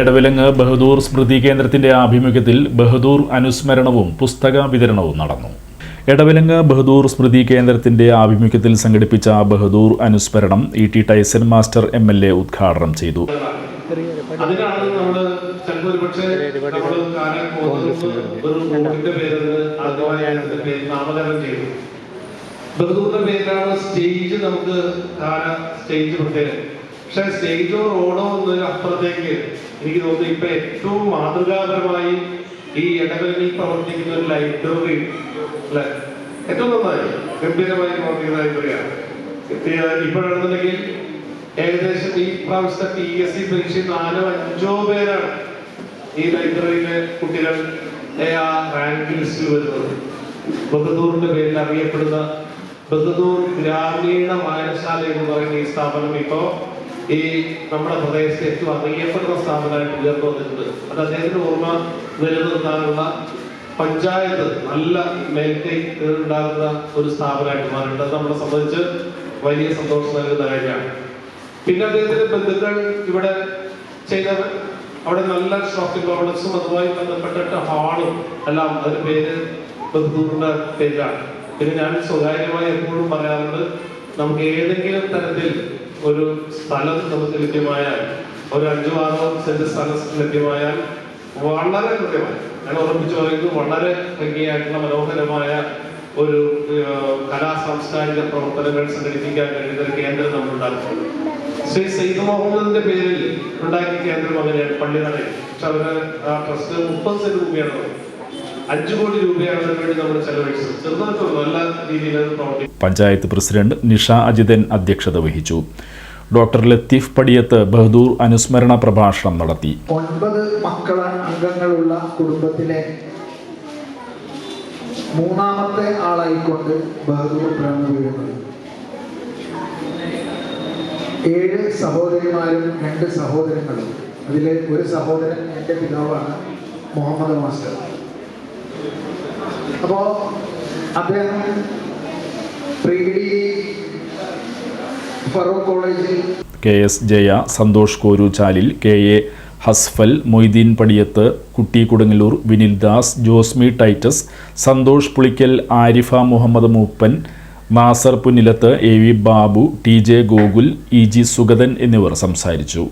എടവിലങ്ങ് ബഹദൂർ സ്മൃതി കേന്ദ്രത്തിന്റെ ആഭിമുഖ്യത്തിൽ ബഹദൂർ അനുസ്മരണവും പുസ്തക വിതരണവും നടന്നു. എടവിലങ്ങ് ബഹദൂർ സ്മൃതി കേന്ദ്രത്തിന്റെ ആഭിമുഖ്യത്തിൽ സംഘടിപ്പിച്ച ബഹദൂർ അനുസ്മരണം E T Taison master M L A ഉദ്ഘാടനം ചെയ്തു. ബഹദൂറിന്റെ സ്റ്റേജ് നമുക്ക് സ്റ്റേജ് പക്ഷെ സ്റ്റേജോ റോഡോ എന്നതിന് അപ്പുറത്തേക്ക് എനിക്ക് തോന്നുന്നു ഇപ്പൊ ഏറ്റവും മാതൃകാപരമായി ഈ ഇടകളിൽ പ്രവർത്തിക്കുന്ന ഒരു ലൈബ്രറി അല്ലെ? ഏറ്റവും നന്നായി ഗംഭീരമായി പ്രവർത്തിക്കുന്ന ലൈബ്രറിയാണ് ഇപ്പോഴാണെന്നുണ്ടെങ്കിൽ ഏകദേശം ഈ പ്രാവശ്യത്തെ പി എസ് സി പരീക്ഷ നാലോ അഞ്ചോ പേരാണ് ഈ ലൈബ്രറിയിലെ കുട്ടികൾ റാങ്ക് ലിസ്റ്റിൽ വരുന്നത്. ബഹദൂറിന്റെ പേരിൽ അറിയപ്പെടുന്ന ബഹദൂർ ഗ്രാമീണ വായനശാല എന്ന് പറയുന്ന ഈ സ്ഥാപനം ഇപ്പോ ഈ നമ്മുടെ പ്രദേശത്ത് ഏറ്റവും അറിയപ്പെടുന്ന സ്ഥാപനമായിട്ട് ഉയർന്നു വന്നിട്ടുണ്ട്. അത് അദ്ദേഹത്തിന്റെ ഓർമ്മ നിലനിർത്താനുള്ള പഞ്ചായത്ത് നല്ല മേൽക്കൈ ഉണ്ടാകുന്ന ഒരു സ്ഥാപനമായിട്ട് മാറിയിട്ടുണ്ട്. നമ്മളെ സംബന്ധിച്ച് വലിയ സന്തോഷം നൽകുന്ന കാര്യമാണ്. പിന്നെ അദ്ദേഹത്തിന്റെ ബന്ധുക്കൾ ഇവിടെ ചെയ്ത അവിടെ നല്ല ഷോപ്പിംഗ് കോംപ്ലക്സും അതുമായി ബന്ധപ്പെട്ടിട്ട് ഹാളും എല്ലാം അതിന് പേര് ബന്ധുക്കളുടെ പേരിലാണ്. പിന്നെ ഞാൻ സ്വകാര്യമായി എപ്പോഴും പറയാറുണ്ട് നമുക്ക് ഏതെങ്കിലും തരത്തിൽ ഒരു സ്ഥലം നമുക്ക് ലഭ്യമായാൽ ഒരു അഞ്ചു ആറോ സെന്റ് സ്ഥലം ലഭ്യമായാൽ വളരെ കൃത്യമായി ഞാൻ ഉറപ്പിച്ചു പറയുന്നത് വളരെ ഭംഗിയായിട്ടുള്ള മനോഹരമായ ഒരു കലാ സാംസ്കാരിക പ്രവർത്തനങ്ങൾ സംഘടിപ്പിക്കാൻ കഴിയുന്ന ഒരു കേന്ദ്രം നമ്മൾ ഉണ്ടാക്കുന്നു ശ്രീ സെയ്ദ് മുഹമ്മദിന്റെ പേരിൽ ഉണ്ടാക്കിയ കേന്ദ്രം അങ്ങനെയാണ് പള്ളിനടയിൽ പക്ഷെ അവർ ആ ട്രസ്റ്റ് മുപ്പത് സെന്റ് തന്നത്. അഞ്ചു കോടി രൂപയാണ് വേണ്ടി നമ്മൾ ചെലവഴിച്ചത്. ചെറുതായിട്ടുള്ള നല്ല രീതിയിൽ അത് പഞ്ചായത്ത് പ്രസിഡന്റ് നിഷ അജിതൻ അധ്യക്ഷത വഹിച്ചു. ഡോക്ടർ ലത്തീഫ് പടിയത്ത് ബഹദൂർ അനുസ്മരണ പ്രഭാഷണം നടത്തി. ഒൻപത് മക്കള അംഗങ്ങളുള്ള കുടുംബത്തിലെ മൂന്നാമത്തെ ആളായിക്കൊണ്ട് ബഹദൂർ പിറന്നു വീഴുന്നത് ഏഴ് സഹോദരിമാരും രണ്ട് സഹോദരങ്ങളും. അതിലെ ഒരു സഹോദരൻ എന്റെ പിതാവാണ് മുഹമ്മദ് മാസ്റ്റർ. അപ്പോൾ അദ്ദേഹം പ്രീഡി ഫറൂഖ് കോളേജിൽ K S Jaya Santhosh Koroochalil K A Hasfal Moideen Padiyath Kutty Kodungallur Vinil Das Josmi Titus Santhosh Pulickal Arifa Muhammad Mooppan Nasar Punnilath A V Babu T J Gokul E G Sugathan എന്നിവർ സംസാരിച്ചു.